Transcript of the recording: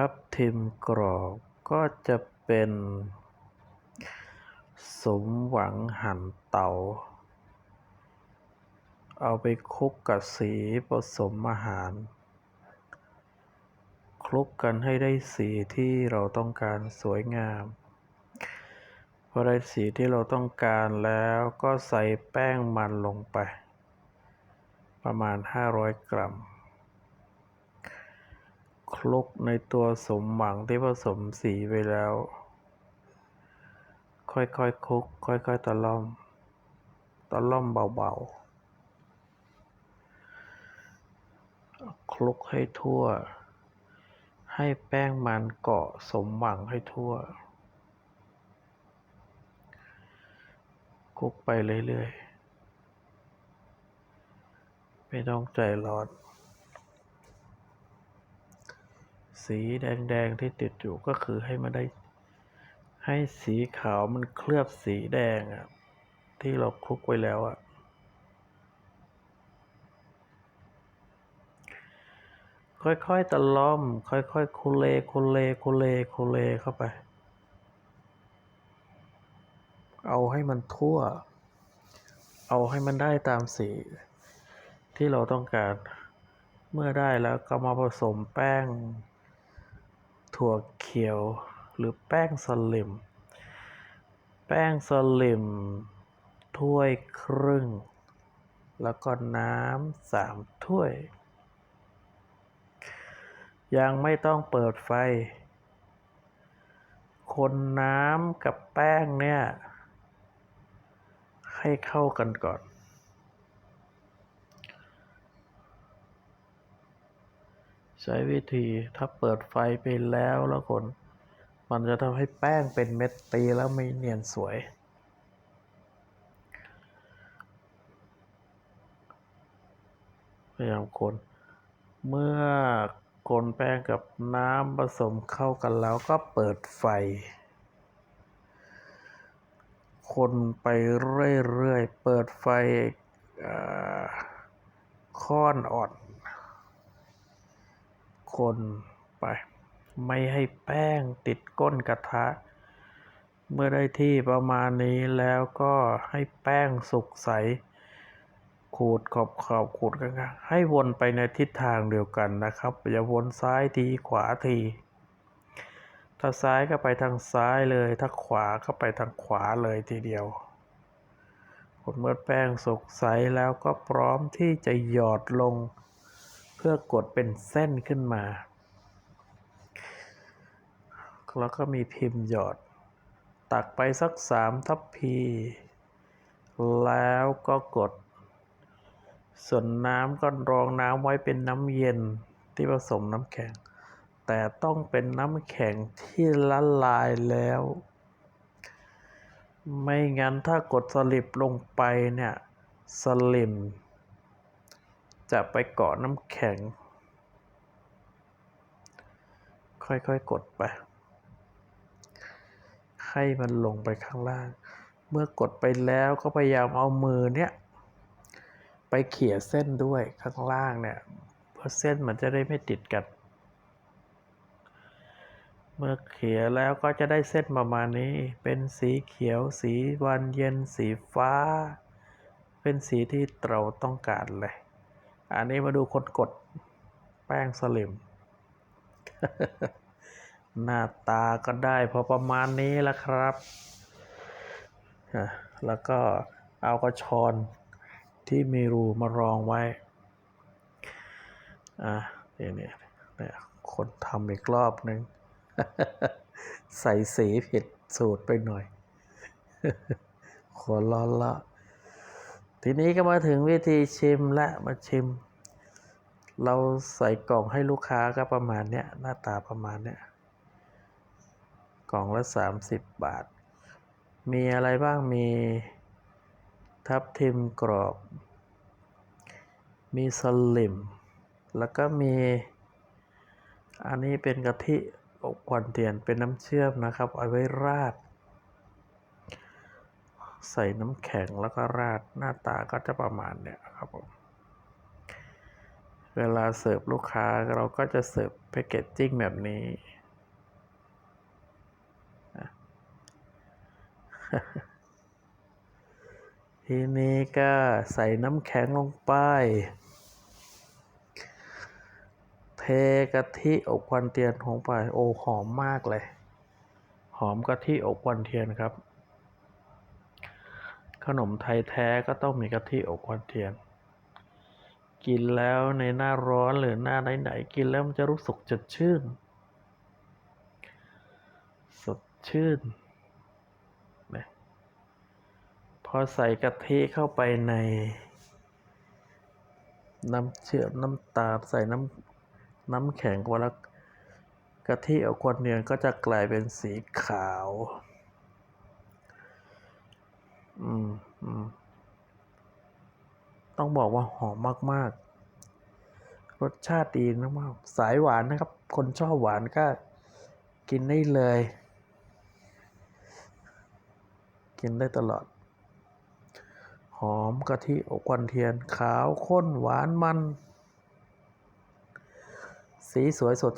ทับทิมกรอบก็จะเป็น สมหวังหั่นเตาเอาไปคลุกกับสีผสมอาหาร คลุกกันให้ได้สีที่เราต้องการสวยงามพอได้สีที่เราต้องการแล้วก็ใส่แป้งมันลงไป ประมาณ 500 กรัม คลุกในตัวสมหวังที่ผสมสีไปแล้ว ค่อยๆคคลุก ค่อยๆตะล่อม ตะล่อมเบาๆ คลุกให้ทั่ว ให้แป้งมันเกาะสมหวังให้ทั่ว คลุกไปเรื่อยๆ ไม่ต้องใจร้อน สีแดงๆที่ติดอยู่ก็คือให้มันได้ ให้สีขาวมันเคลือบสีแดงอะที่เราคลุกไว้แล้วอะค่อยๆตะล่อม ค่อยๆคุเลคุเลคุเลคุเลเข้าไป เอาให้มันทั่ว เอาให้มันได้ตามสีที่เราต้องการ เมื่อได้แล้วก็มาผสมแป้ง ถั่วเขียวหรือแป้งสลิม แป้งสลิม ถ้วยครึ่ง แล้วก็น้ำสามถ้วย ยังไม่ต้องเปิดไฟ คนน้ำกับแป้งเนี่ย ให้เข้ากันก่อน ใช้วิธีถ้าเปิดไฟไปแล้วแล้วคน มันจะทำให้แป้งเป็นเม็ดตีแล้วไม่เนียนสวย พยายามคน เมื่อคนแป้งกับน้ำผสมเข้ากันแล้วก็เปิดไฟ คนไปเรื่อยๆ เปิดไฟค่อนอ่อน คนไป ไม่ให้แป้งติดก้นกระทะ เมื่อได้ที่ประมาณนี้แล้วก็ให้แป้งสุกใส ขูดขอบขอบขูดกันให้วนไปในทิศทางเดียวกันนะครับ อย่าวนซ้ายทีขวาทีถ้าซ้ายก็ไปทางซ้ายเลย ถ้าขวาก็ไปทางขวาเลยทีเดียวผลเมื่อแป้งสุกใสแล้วก็พร้อมที่จะหยอดลง เพื่อกดเป็นเส้นขึ้นมา แล้วก็มีพิมพ์หยอด ตักไปสักสามทัพพี แล้วก็กด ส่วนน้ำก็รองน้ำไว้เป็นน้ำเย็นที่ผสมน้ำแข็ง แต่ต้องเป็นน้ำแข็งที่ละลายแล้ว ไม่งั้นถ้ากดสลิปลงไปเนี่ย สลิม จะไปเกาะน้ำแข็ง ค่อยๆกดไป ให้มันลงไปข้างล่าง เมื่อกดไปแล้วก็พยายามเอามือเนี่ยไปเขี่ยเส้นด้วยข้างล่างเนี่ยเพื่อเส้นมันจะได้ไม่ติดกัน เมื่อเขี่ยแล้วก็จะได้เส้นประมาณนี้ เป็นสีเขียว สีวันเย็น สีฟ้า เป็นสีที่เราต้องการเลย อันนี้มาดูคนกดแป้งสลิม หน้าตาก็ได้พอประมาณนี้แล้วครับ แล้วก็เอากระชอนที่มีรูมารองไว้ อะเนี่ยเนี่ยเนี่คนทำอีกรอบหนึ่งใส่สีผิดสูตรไปหน่อย ขอร้อนละทีนี้ก็มาถึงวิธีชิมและมาชิม เราใส่กล่องให้ลูกค้าก็ประมาณเนี้ยหน้าตาประมาณเนี้ยกล่องละ 30 บาท มีอะไรบ้างมีทับทิมกรอบ มีสลิม แล้วก็มี อันนี้เป็นกะทิอบควันเทียนเป็นน้ำเชื่อมนะครับ เอาไว้ราด ใส่น้ำแข็งแล้วก็ราดหน้าตาก็จะประมาณเนี้ยครับผม เวลาเสิร์ฟลูกค้าเราก็จะเสิร์ฟแพคเกจจิ้งแบบนี้ ทีนี้ก็ใส่น้ำแข็งลงไป เทกะทิอบควันเทียนลงไป โอ้หอมมากเลย หอมกะทิอบควันเทียนครับ ขนมไทยแท้ก็ต้องมีกะทิอบควันเทียน กินแล้วในหน้าร้อนหรือหน้าไหนๆกินแล้วมันจะรู้สึกสดชื่น สดชื่นนะพอใส่กะทิเข้าไปใน น้ำเชื่อมน้ำตาลใส่น้ำน้ำแข็งพอแล้วกะทิเอาควันเนียนก็จะกลายเป็นสีขาว อืมอืม ต้องบอกว่าหอมมาก ๆ รสชาติดีมากๆสายหวานนะครับ คนชอบหวานก็กินได้เลย กินได้ตลอด หอมกะทิอบควันเทียนขาวข้นหวานมัน สีสวยสด